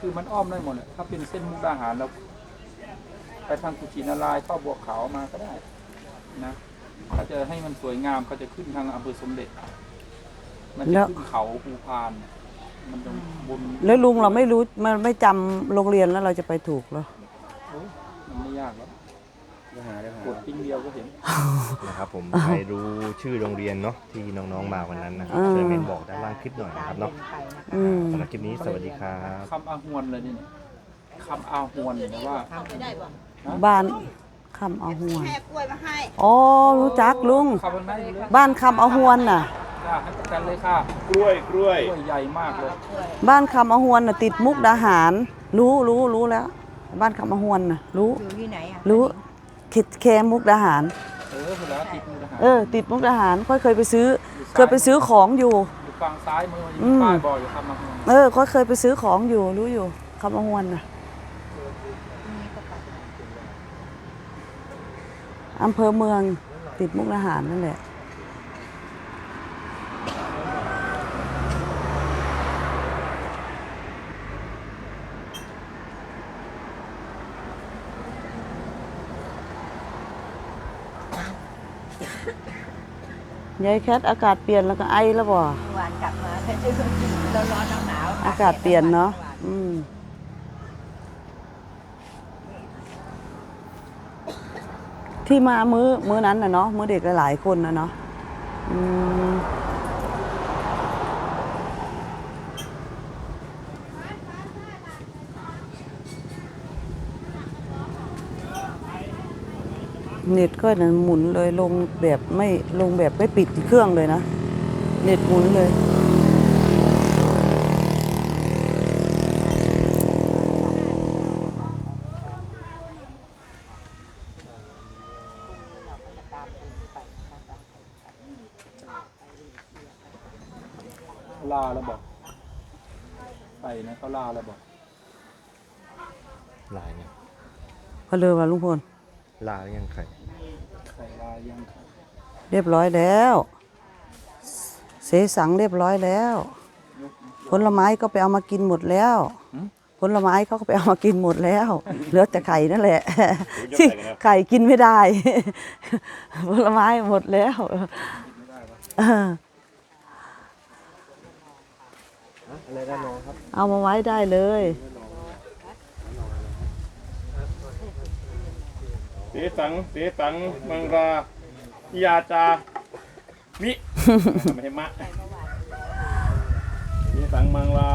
คือมันอ้อมได้หมดเลยถ้าเป็นเส้นมุกดาหารแล้วไปทางกุชินารายณ์เข้าบัวขาวมาก็ได้นะถ้าจะให้มันสวยงามเขาจะขึ้นทางอำเภอสมเด็จ มันแล้จะวขึ้นเขาภูพาน มันจะบนแล้วลุงเราไม่รู้มันไม่จำโรงเรียนแล้วเราจะไปถูกเหรอโอ้ยมันไม่ยากหรอก กดปิ้งเดียวก็เห็นนะครับผมใครรู้ชื่อโรงเรียนเนาะที่น้องๆมาวันนั้นนะครับอ่าช่วยเมนบอกด้านล่างคลิปหน่อยนะครับเนาะอืมสำหรับคลิปนี้สวัสดีครับคำอาหวนเลยนี่คำอาหวนเนี่ยว่าบ้านคำเอาหวนแม่กล้วยมาให้อ๋อรู้จักลุง คำมันไม่เลยบ้านคำเอาหวนน่ะ จ้าให้ประกันเลยค่ะกล้วยกล้วย กล้วยใหญ่มากเลยบ้านคำเอาหวนน่ะติดมุกดาหาร รู้รู้รู้แล้ว บ้านคำเอาหวนน่ะรู้ อยู่ที่ไหนอะรู้ คิดแคมมุกดาหาร เออเวลาติดมือทหารเออ ติดมุกดาหารค่อยเคยไปซื้อ เคยไปซื้อของอยู่ อยู่ฝั่งซ้ายมืออืมีมป้ายบอกอยู่คำอาหวนเออค่อยเคยไปซื้อของอยู่รู้อยู่คำเอาหวนน่ะอำเภอเมืองติดมุกดาหารนั่นแหละ ยายแคทอากาศเปลี่ยนแล้วก็ไอแล้วบ่เมื่อวานกลับมาเราร้อนๆหนาวๆอากาศเปลี่ยนเนาะอืมที่มามื้อมื้อนั้นน่ะเนาะมื้อเด็กหลายๆคนนะเนาะอืม เน็ตก็นะหมุนเลยลงแบบไม่ลงแบบไม่ปิดเครื่องเลยนะ เน็ตหมุนเลย ลาแล้วบอก ไปนะเขาลาแล้วบอกลายเนี่ย พอเลยว่าลุงพล ลาหรือยังไข่ใครลายังครับเรียบร้อยแล้ว เสสังเรียบร้อยแล้ว ผลไม้ก็ไปเอามากินหมดแล้ว ผลไม้เขาก็ไปเอามากินหมดแล้ว เหลือแต่ไข่นั่นแหละที่ไข่กินไม่ได้ ผลไม้หมดแล้วเอออะไรด้านน้องครับเอามาไว้ได้เลย สีสังเสสังมังรายาจามิไม่ใช่มะเสสังมังรา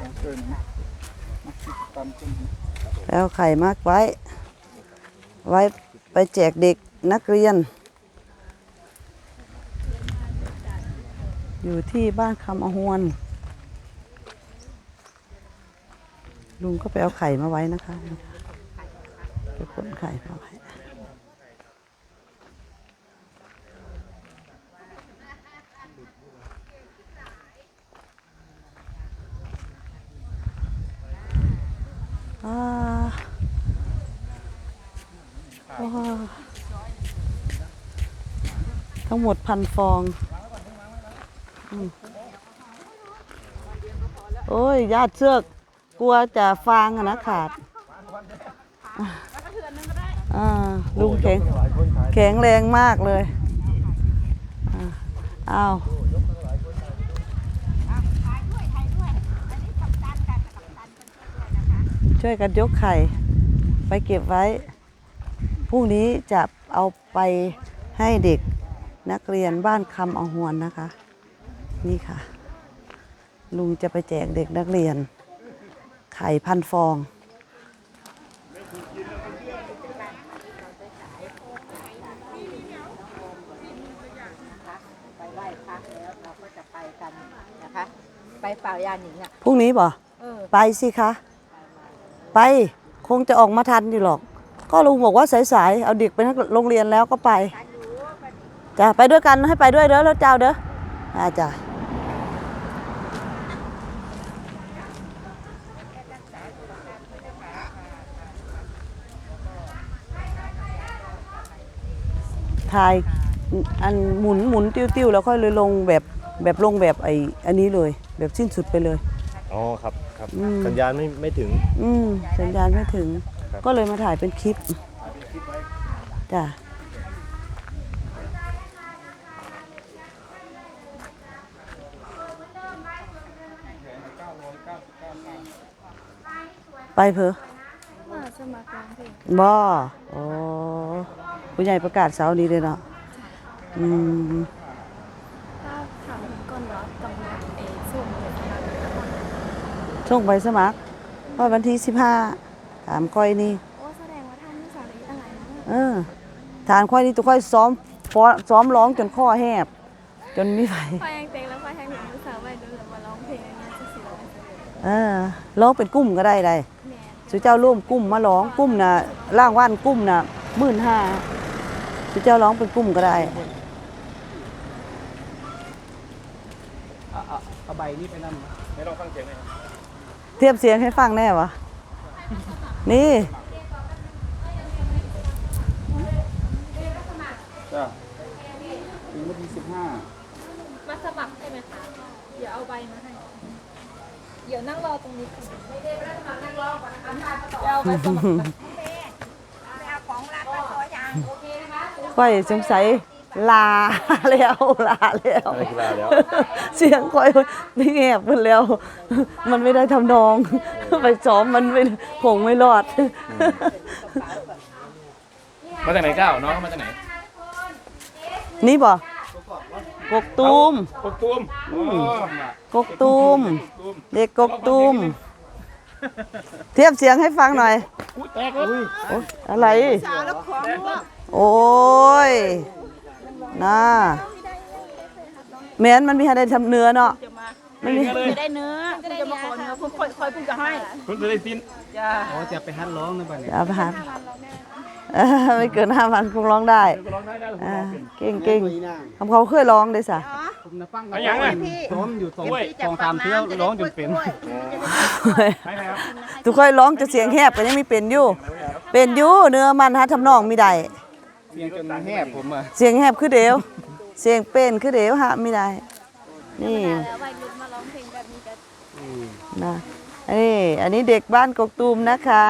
ยังเกินนะมาคิดตามขึ้นแล้วไข่มากไว้ ไว้ไปแจกเด็กนักเรียน อยู่ที่บ้านคำอหวน ลุงก็ไปเอาไข่มาไว้นะคะไปขนไข่มาไว้าว้าวทั้งหมดพันฟองอโอ้ยญาติเชือก กลัวจะฟางอะนะขาดอ่าลุงแข็งแข็งแรงมากเลยอ่าอ้าวช่วยกันยกไข่ ไปเก็บไว้พรุ่งนี้จะเอาไปให้เด็กนักเรียนบ้านคำอหวนนะคะ นี่ค่ะ ลุงจะไปแจกเด็กนักเรียน ไข่พันฟอง ไปไหว้พระแล้วเราก็จะไปกันนะคะ ไปเป่ายาหนิงอะ พรุ่งนี้บ่เออ ไปสิคะ ไปคงจะออกมาทันอยู่หรอก ก็ลุงบอกว่าสายๆเอาเด็กไปโรงเรียนแล้วก็ไปจ้ะไปด้วยกันให้ไปด้วยเด้อแล้วเจ้าเด้ออาจ้ะ ถ่ายอันหมุนหมุนติ้วๆแล้วค่อยเลยลงแบบแบบลงแบบไอ้อันนี้เลย แบบสิ้นสุดไปเลย อ๋อครับครับอืม สัญญาณไม่ไม่ถึง อืมสัญญาณไม่ถึง ครับ ก็เลยมาถ่ายเป็นคลิปจ้ะไปเพอมาสมัครร้องเพลงบ่โอ้ ผู้ใหญ่ประกาศเสาร์นี้เลยเนาะอืมถ้าถามก่อนว่ากำหนดเอส่งเลยนะคะส่งไปสมัครว่าวันที่สิบห้าถามค่อยนี่โอ้แสดงว่าท่านมีสาระอะไรนะเออฐานค่อยนี่ตัวค่อยซ้อมฟ้อนซ้อมร้องจนข้อแหบ จนไม่ไหวไฟแองเต็งแล้วไฟแองหนึ่งมือสาวไปดูเลยมาร้องเพลงอะไรเงี้ยจะสิร้องเพลงเออร้องเป็นกลุ่มก็ได้ได้แม่สุเจ้าร่วมกลุ่มมาร้องกลุ่มน่ะร่างว่านกลุ่มน่ะหมื่นห้า สุเจ้าร้องเป็นกลุ่มก็ได้ เอาใบนี้ไปนั่นไม่ต้องฟังเสียงเลยครับเทียบเสียงให้ฟังแน่วะ นี่จ้ะถึงวันที่สิบห้ามาสมัครได้ไหมคะ เดี๋ยวเอาใบมาให้ เดี๋ยวนั่งรอตรงนี้ก่อนไม่ได้สมัครนั่งรอก่อนนะคะเดี๋ยวเอาใบสมัคร ค่อยสงสัยลาแล้วลาแล้วอะไรกีฬาแล้ว เสียงค่อยไม่แงบมันแล้ว มันไม่ได้ทำนอง ไปซ้อมมันไม่คงไม่รอด มาจากไหนก้าวน้องมาจากไหนนี่บ่กกตูมกกตูมอ๋อกกตูมเด็กกกตูมเทียบเสียงให้ฟังหน่อยอุ้ยแตกเลยโอ๊ยอะไร โอ้ยน่าแม้นมันมีให้ได้ทำเนื้อเนาะมันมีเลยได้เนื้อจะมาขอเนื้อผมค่อยค่อยพูดจะให้คุณจะได้สิ้นอ๋อจะไปฮัดร้องในบ้านนี้เอาไปหาเออไม่เกินห้าพันคงร้องได้ก็ร้องได้ได้อ่าเก่งเก่งคำเขาเคยร้องเลยสะผมนะฟังเอาอย่างไรซ้อมอยู่สองด้วยสองสามเที่ยวร้องจนเป็นให้ไหมครับทุกคนร้องจะเสียงแหบก็ยังมีเป็นอยู่ เป็นอยู่เนื้อมันฮะทำนองไม่ได้เสียงจนแหบผมอะเสียงแหบคือเดียวเสียงเป็นคือเดียวฮะไม่ได้ นี่แล้ววัยรุ่นมาร้องเพลงแบบนี้กันนะอันนี้อันนี้เด็กบ้านกกตูมนะคะ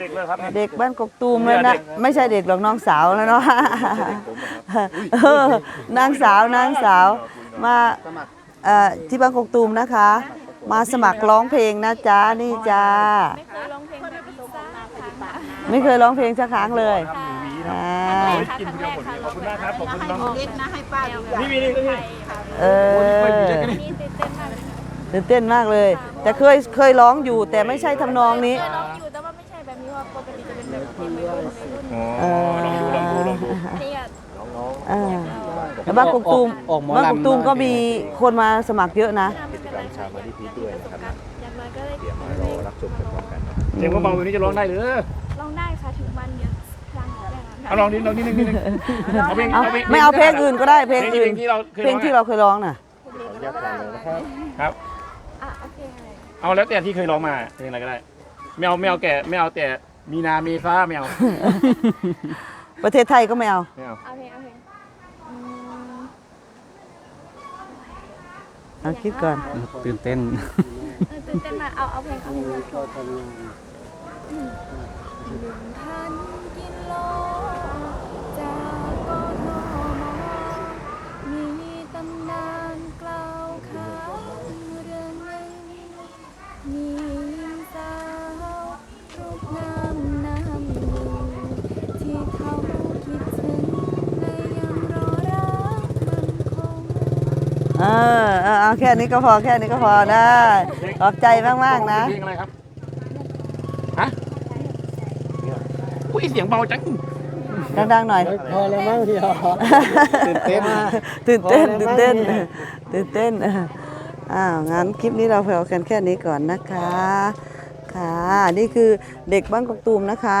เด็กเลยครับเด็กบ้านกกตูมแล้วนะไม่ใช่เด็กหรอกน้องสาวแล้วเนาะเออนางสาวนางสาวมาเอ่อที่บ้านกกตูมนะคะ มาสมัครร้องเพลงนะจ๊ะนี่จ้าไม่เคยร้องเพลงแบบนี้สักครั้งค่ะไม่เคย ร้องเพลงสักครั้งเลยอ่ากินคนเดียวหมดเลยขอบคุณมากครับขอบคุณน้องเล็กนะให้ป้าดูนี่มีนี่ก็นี่เออนี่ตื่นเต้นมากเลยตื่นเต้นมากเลย แต่เคยเคยร้องอยู่แต่ไม่ใช่ทำนองนี้ เคยร้องอยู่แต่ว่าไม่ใช่แบบนี้ว่าปกติจะเป็นแบบเพลงวัยรุ่นวัยรุ่นอ๋อลองดูลองดูลองดูนี่อะอ่าแล้วบ้านกกตูมบ้านกกตูมก็มีคนมาสมัครเยอะนะไม่เป็นไรค่ะอย่างน้อยก็ได้เสียงเบาๆแบบนี้จะร้องได้หรือร้องได้ค่ะถึงวันเดียวครั้งแรก เอาลองนิดลองนิดนึงนิดนึงเอาเพลงเอาเอาเพลงไม่เอาเพลงอื่นก็ได้เพลงอื่นที่เราเคยเพลงที่เราเคยร้องน่ะครับอะโอเคอะไรเอาแล้วแต่ที่เคยร้องมาเพลงอะไรก็ได้ไม่เอาไม่เอาแก่ไม่เอาแต่มีนาเมษาไม่เอาประเทศไทยก็ไม่เอาไม่เอาเอาเพลงเอาเพลงอืมเอาคิดก่อนตื่นเต้นเออตื่นเต้นมากเอาเอาเพลงเอาเพลงมาโชว์อืมหนึ่งพันกิโล เออเออเอาแค่นี้ก็พอแค่นี้ก็พอได้ขอบใจมากๆนะเพลงอะไรครับฮะอุ้ยเสียงเบาจังดังๆหน่อย พอแล้วมั้งพี่อ๋อตื่นเต้นตื่นเต้นพอตื่นแล้วมั้เต้นงตื่นเต้นอ้าวงั้นคลิปนี้เราพอกันแค่นี้ก่อนนะคะค่ะนี่คือเด็กบ้านกกตูมนะคะ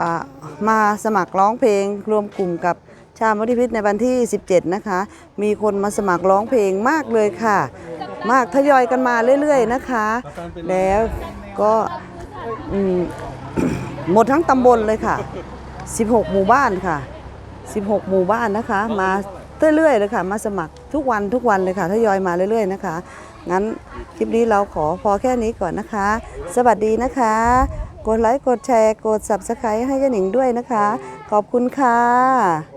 อ่ามาสมัครร้องเพลงรวมกลุ่มกับ ชามัธยพิษในวันที่ 17 นะคะ มีคนมาสมัครร้องเพลงมากเลยค่ะ มากทยอยกันมาเรื่อยๆนะคะ แล้วก็หมดทั้งตำบลเลยค่ะ 16 หมู่บ้านค่ะ 16 หมู่บ้านนะคะ มาเรื่อยๆเลยค่ะ มาสมัครทุกวันทุกวันเลยค่ะทยอยมาเรื่อยๆนะคะ งั้นคลิปนี้เราขอพอแค่นี้ก่อนนะคะ สวัสดีนะคะ กดไลค์ กดแชร์ กด subscribe ให้ยาหนิงด้วยนะคะ ขอบคุณค่ะ